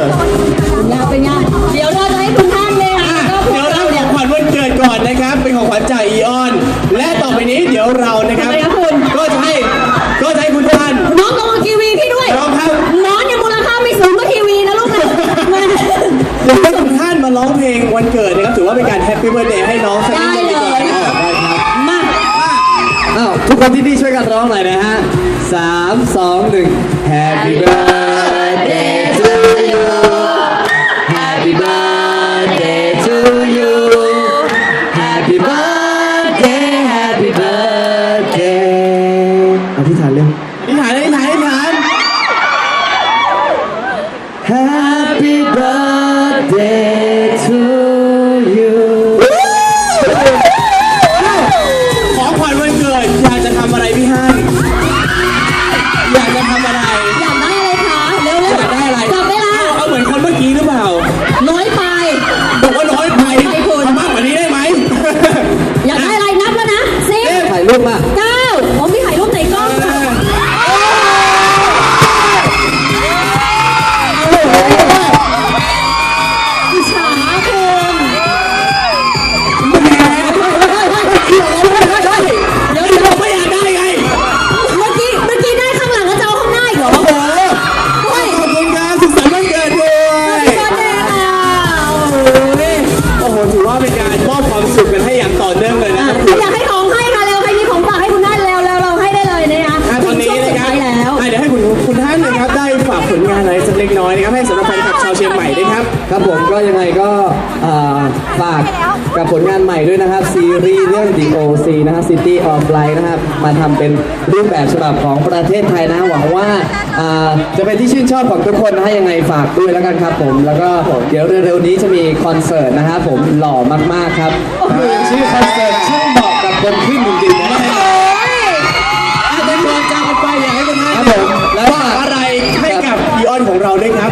เป็นไงเป็นไงเดี๋ยวเราจะให้คุณท่านเลยค่ะอะก็พวเดี๋ยวกเราเราขเนี่อยงขวัญวันเกิดก่อนนะครับ เป็นของขวัญจากอีออน และต่อไปนี้เดี๋ยวเรานะครับทำไมคะคุณก็จะให้ก็จะให้คุณท่านน้องลงมาทีวีพี่ด้วยน้องครับน้องเนี่ยมูลค่าไม่สูงก็ทีวีนะลูกนะมาเดี๋ยวให้คุณท่านมาร้องเพลงวันเกิดนะครับถือว่าเป็นการแฮปปี้เบิร์ดเดย์ให้น้องสักนิดได้นึงเลดีกว่ายนะครับมาอ้าวทุกคนที่นี่ช่วยกันร้องหน่อยนะฮะสามสองหนึ่ง Happy birthday บ คุณคุณท่านนะครับได้ฝากผลงานอะไรสักเล็กน้อยนะครับให้สำหรับแฟนคลับชาวเชียงใหม่ด้วยครับ ครับผมก็ยังไงก็เอ่อฝากกับผลงานใหม่ด้วยนะครับ ซีรีส์เรื่อง The OC นะฮะ City of Light นะครับ มาทำเป็นรูปแบบฉบับของประเทศไทยนะหวังว่าอ่าจะเป็นที่ชื่นชอบของทุกคนนะฮะยังไงฝากด้วยแล้วกันครับผม แล้วก็เดี๋ยวเร็วๆนี้จะมีคอนเสิร์ตนะฮะผมหล่อมากๆครับคือชื่อคอนเสิร์ต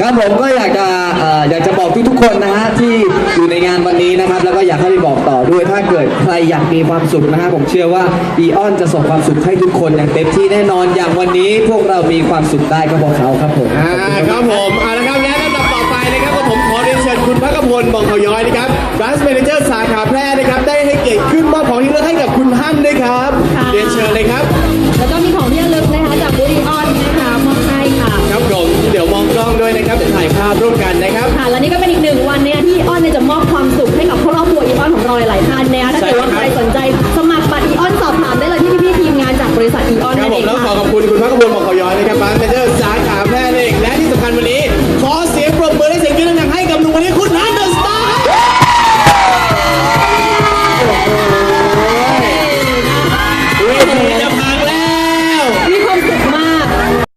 ครับผมก็อยากจะเอ่ออยากจะบอกทุกๆคนนะฮะที่อยู่ในงานวันนี้นะครับ แล้วก็อยากให้ไปบอกต่อด้วยถ้าเกิดใครอยากมีความสุขนะฮะผมเชื่อว่าอีออนจะส่งความสุขให้ทุกคนอย่างเต็มที่แน่นอนอย่างวันนี้พวกเรามีความสุขได้ก็เพราะเขาครับผมอ่าครับผมเอาละครับและลำดับต่อไปนะครับก็ผมขอเรียนเชิญคุณพักพลบองเขาย้อยนะครับ Branch Manager สาขาแพร่นะครับได้ให้เกียรติขึ้นมอบของ สุขให้กับครอบครัวอีออนของเราหลายๆท่านนะคะถ้าเกิดว่าใครสนใจสมัครบัตรอีออนสอบถามได้เลยที่พี่ๆทีมงานจากบริษัทอีออนนั่นเอง